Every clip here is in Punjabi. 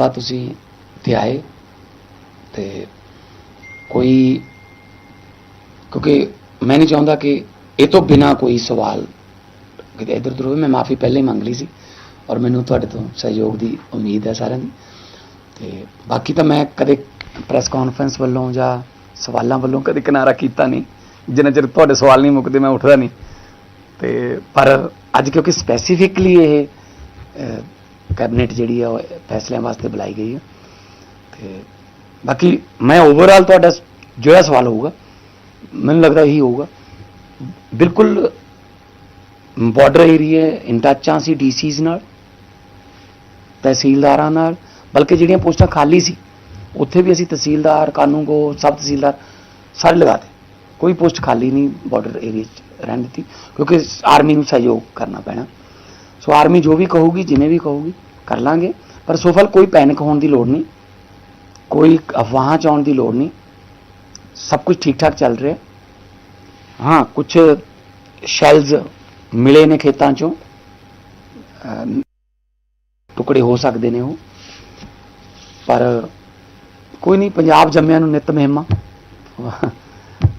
ਬਾਅਦ ਤੁਸੀਂ ਇੱਥੇ ਆਏ ਤੇ ਕੋਈ, ਕਿਉਂਕਿ ਮੈਂ ਨਹੀਂ ਚਾਹੁੰਦਾ ਕਿ ਇਹ ਤੋਂ ਬਿਨਾ ਕੋਈ ਸਵਾਲ ਕਿਤੇ ਇੱਧਰ ਉੱਧਰ ਹੋਵੇ। ਮੈਂ ਮਾਫੀ ਪਹਿਲਾਂ ਹੀ ਮੰਗ ਲਈ ਸੀ ਔਰ ਮੈਨੂੰ ਤੁਹਾਡੇ ਤੋਂ ਸਹਿਯੋਗ ਦੀ ਉਮੀਦ ਹੈ ਸਾਰਿਆਂ ਦੀ। ਤੇ ਬਾਕੀ ਤਾਂ ਮੈਂ ਕਦੇ ਪ੍ਰੈਸ ਕਾਨਫਰੰਸ ਵੱਲੋਂ ਜਾਂ ਸਵਾਲਾਂ ਵੱਲੋਂ ਕਦੇ ਕਿਨਾਰਾ ਕੀਤਾ ਨਹੀਂ। ਜਿੰਨਾ ਚਿਰ ਤੁਹਾਡੇ ਸਵਾਲ ਨਹੀਂ ਮੁੱਕਦੇ, ਮੈਂ ਉੱਠਦਾ ਨਹੀਂ। ਤੇ ਪਰ ਅੱਜ ਕਿਉਂਕਿ ਸਪੈਸੀਫਿਕਲੀ ਇਹ ਕੈਬਨਿਟ ਜਿਹੜੀ ਆ ਉਹ ਫੈਸਲਿਆਂ ਵਾਸਤੇ ਬੁਲਾਈ ਗਈ ਹੈ ਤੇ ਬਾਕੀ ਮੈਂ ਓਵਰਆਲ ਤੁਹਾਡਾ ਜਿਹੜਾ ਸਵਾਲ ਹੋਊਗਾ, ਮੈਨੂੰ ਲੱਗਦਾ ਇਹੀ ਹੋਊਗਾ। ਬਿਲਕੁਲ ਬਾਰਡਰ ਏਰੀਆ ਇਨ ਟੱਚਾਂ ਸੀ ਡੀਸੀਜ਼ ਨਾਲ, ਤਹਿਸੀਲਦਾਰਾਂ ਨਾਲ, ਬਲਕਿ ਜਿਹੜੀਆਂ ਪੋਸਟਾਂ ਖਾਲੀ ਸੀ, ਉੱਥੇ ਵੀ ਅਸੀਂ ਤਹਿਸੀਲਦਾਰ, ਕਾਨੂੰਗੋ, ਸਬ ਤਹਿਸੀਲਦਾਰ ਸਾਰੇ ਲਗਾਤੇ ਕੋਈ ਪੋਸਟ ਖਾਲੀ ਨਹੀਂ ਬਾਰਡਰ ਏਰੀਆ 'ਚ ਰਹਿਣ ਦਿੱਤੀ, ਕਿਉਂਕਿ ਆਰਮੀ ਨੂੰ ਸਹਿਯੋਗ ਕਰਨਾ ਪੈਣਾ। ਸੋ ਆਰਮੀ ਜੋ ਵੀ ਕਹੂਗੀ, ਜਿਵੇਂ ਵੀ ਕਹੂਗੀ ਕਰ ਲਾਂਗੇ। ਪਰ ਸੋਫਲ, ਕੋਈ ਪੈਨਿਕ ਹੋਣ ਦੀ ਲੋੜ ਨਹੀਂ। ਕੋਈ ਅਫਵਾਹਾਂ ਚ ਆਉਣ ਦੀ ਲੋੜ ਨਹੀਂ। ਸਭ ਕੁਝ ਠੀਕ ਠਾਕ ਚੱਲ ਰਿਹਾ। ਹਾਂ ਕੁਝ ਸ਼ੈਲਸ ਮਿਲੇ ਨੇ ਖੇਤਾਂ ਚੋਂ। ਟੁਕੜੇ ਹੋ ਸਕਦੇ ਨੇ ਉਹ। ਪਰ ਕੋਈ ਨਹੀਂ, ਪੰਜਾਬ ਜੰਮਿਆਂ ਨੂੰ ਨਿਤ ਮਹਿਮਾ।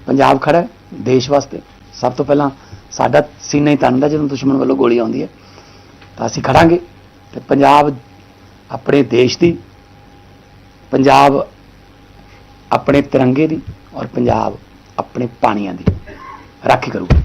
ਪੰਜਾਬ ਖੜਾ ਦੇਸ਼ ਵਾਸਤੇ। ਸਭ ਤੋਂ ਪਹਿਲਾਂ ਸਾਡਾ ਸੀਨਾ ਹੀ ਤਣਦਾ ਜਦੋਂ ਦੁਸ਼ਮਣ ਵੱਲੋਂ ਗੋਲੀ ਆਉਂਦੀ ਹੈ, ਤਾਂ ਅਸੀਂ ਖੜਾਂਗੇ। ਤੇ ਪੰਜਾਬ ਆਪਣੇ ਦੇਸ਼ ਦੀ, ਪੰਜਾਬ ਆਪਣੇ ਤਿਰੰਗੇ ਦੀ ਔਰ ਪੰਜਾਬ ਆਪਣੇ ਪਾਣੀਆਂ ਦੀ। ਰਾਖੀ ਕਰੂਗਾ।